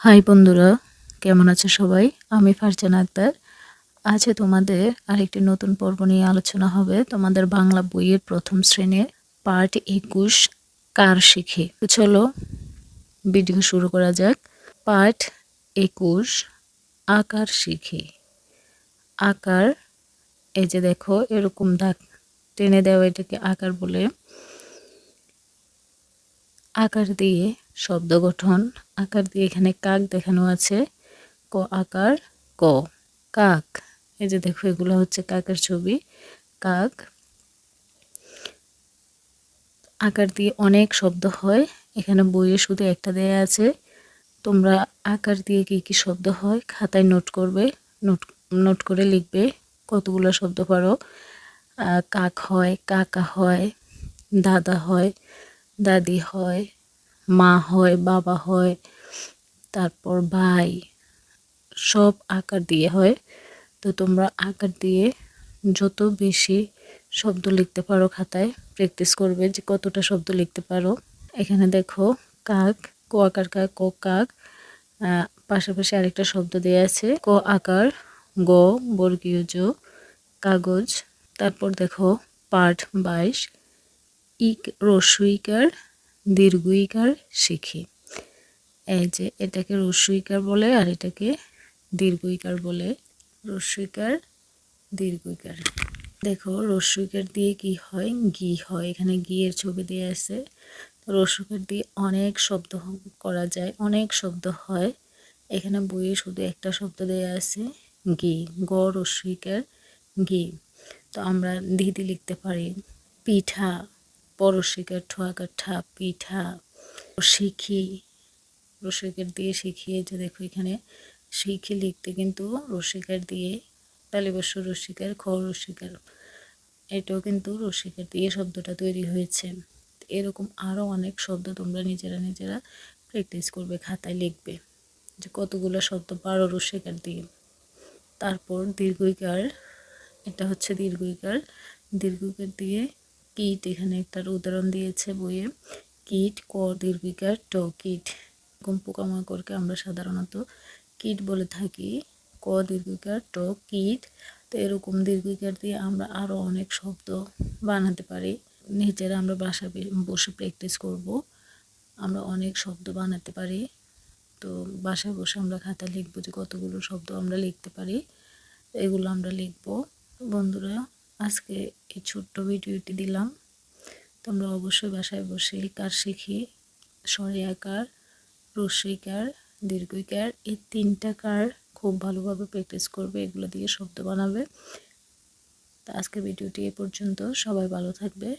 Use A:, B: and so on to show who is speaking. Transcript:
A: High বন্ধুরা, কেমন আছে সবাই? আমি ফারজান আক্তার। আছে তোমাদের আরেকটি নতুন পর্ব নিয়ে আলোচনা হবে, তোমাদের বাংলা বইয়ের প্রথম শ্রেণির পার্ট একুশ, কার শিখে। চলো, ভিডিও শুরু করা যাক। পার্ট একুশ, আকার শিখে। আকার, এই যে দেখো, এরকম দাগ টেনে দেওয়া এটাকে আকার বলে। আকার দিয়ে শব্দ গঠন, আকার দিয়ে এখানে কাক দেখানো আছে। ক আকার, ক কাক। এই যে দেখো, এগুলো হচ্ছে কাকের ছবি, কাক। আকার দিয়ে অনেক শব্দ হয়। এখানে বইয়ে শুধু একটা দেয়া আছে। তোমরা আকার দিয়ে কি কি শব্দ হয় খাতায় নোট করবে, নোট নোট করে লিখবে কতগুলো শব্দ পারো। কাক হয়, কাকা হয়, দাদা হয়, দাদি হয় মা হয়, বাবা হয়, তারপর ভাই, সব আকার দিয়ে হয়। তো তোমরা আকার দিয়ে যত বেশি শব্দ লিখতে পারো খাতায় প্র্যাকটিস করবে যে কতটা শব্দ লিখতে পারো। এখানে দেখো কাক, ক আকার কাক, ক কাক পাশাপাশি আরেকটা শব্দ দেওয়া আছে, ক আকার, গ, বর্গীয় জ, কাগজ, তারপর দেখো পাঠ বাইশ, ইক রসুইকার দীর্ঘইকার শিখি। এই যে এটাকে রস্যইকার বলে আর এটাকে দীর্ঘইকার বলে। রস্যইকার, দীর্ঘইকার। দেখো রস্যইকার দিয়ে কি হয়? ঘি হয়। এখানে ঘিয়ের ছবি দিয়ে আছে। রস্যইকার দিয়ে অনেক শব্দ করা যায়, অনেক শব্দ হয়। এখানে বইয়ে শুধু একটা শব্দ দেওয়া আছে, ঘি, গ রস্যইকার, ঘি। তো আমরা দিদি লিখতে পারি, পিঠা। পরশিকার ঠোয়াকার ঠা, পিঠা শিখি। রসিকার দিয়ে শিখিয়ে যে দেখো এখানে শিখি লিখতে কিন্তু রসিকার দিয়ে তালিবস্য রসিকার খ রসিকার, এটাও কিন্তু রসিকার দিয়ে শব্দটা তৈরি হয়েছে। এরকম আরও অনেক শব্দ তোমরা নিজেরা নিজেরা প্র্যাকটিস করবে, খাতায় লিখবে যে কতগুলো শব্দ পারো রসিকার দিয়ে। তারপর দীর্ঘইকার, এটা হচ্ছে দীর্ঘইকার দীর্ঘইকার দিয়ে কীট এখানে একটার উদাহরণ দিয়েছে বইয়ে। কিট ক দীর্ঘিকার, ট, কিট। এরকম পোকামাকড়কে আমরা সাধারণত কিট বলে থাকি। ক, দীর্ঘিকার, ট, কিট। তো এরকম দীর্ঘিকার দিয়ে আমরা আরও অনেক শব্দ বানাতে পারি। নিজেরা আমরা বাসা বসে প্র্যাকটিস করব। আমরা অনেক শব্দ বানাতে পারি। তো বাসায় বসে আমরা খাতা লিখব যে কতগুলো শব্দ আমরা লিখতে পারি। এগুলো আমরা লিখব। বন্ধুরা আজকে এই ছোট্ট ভিডিওটি দিলাম। তোমরা অবশ্যই বাসায় বসে কার শিখি? স্বরে আকার রস্যইকার দীর্ঘইকার এই তিনটা কার খুব ভালোভাবে প্র্যাকটিস করবে, এগুলো দিয়ে শব্দ বানাবে। তো আজকে ভিডিওটি এ পর্যন্ত। সবাই ভালো থাকবে।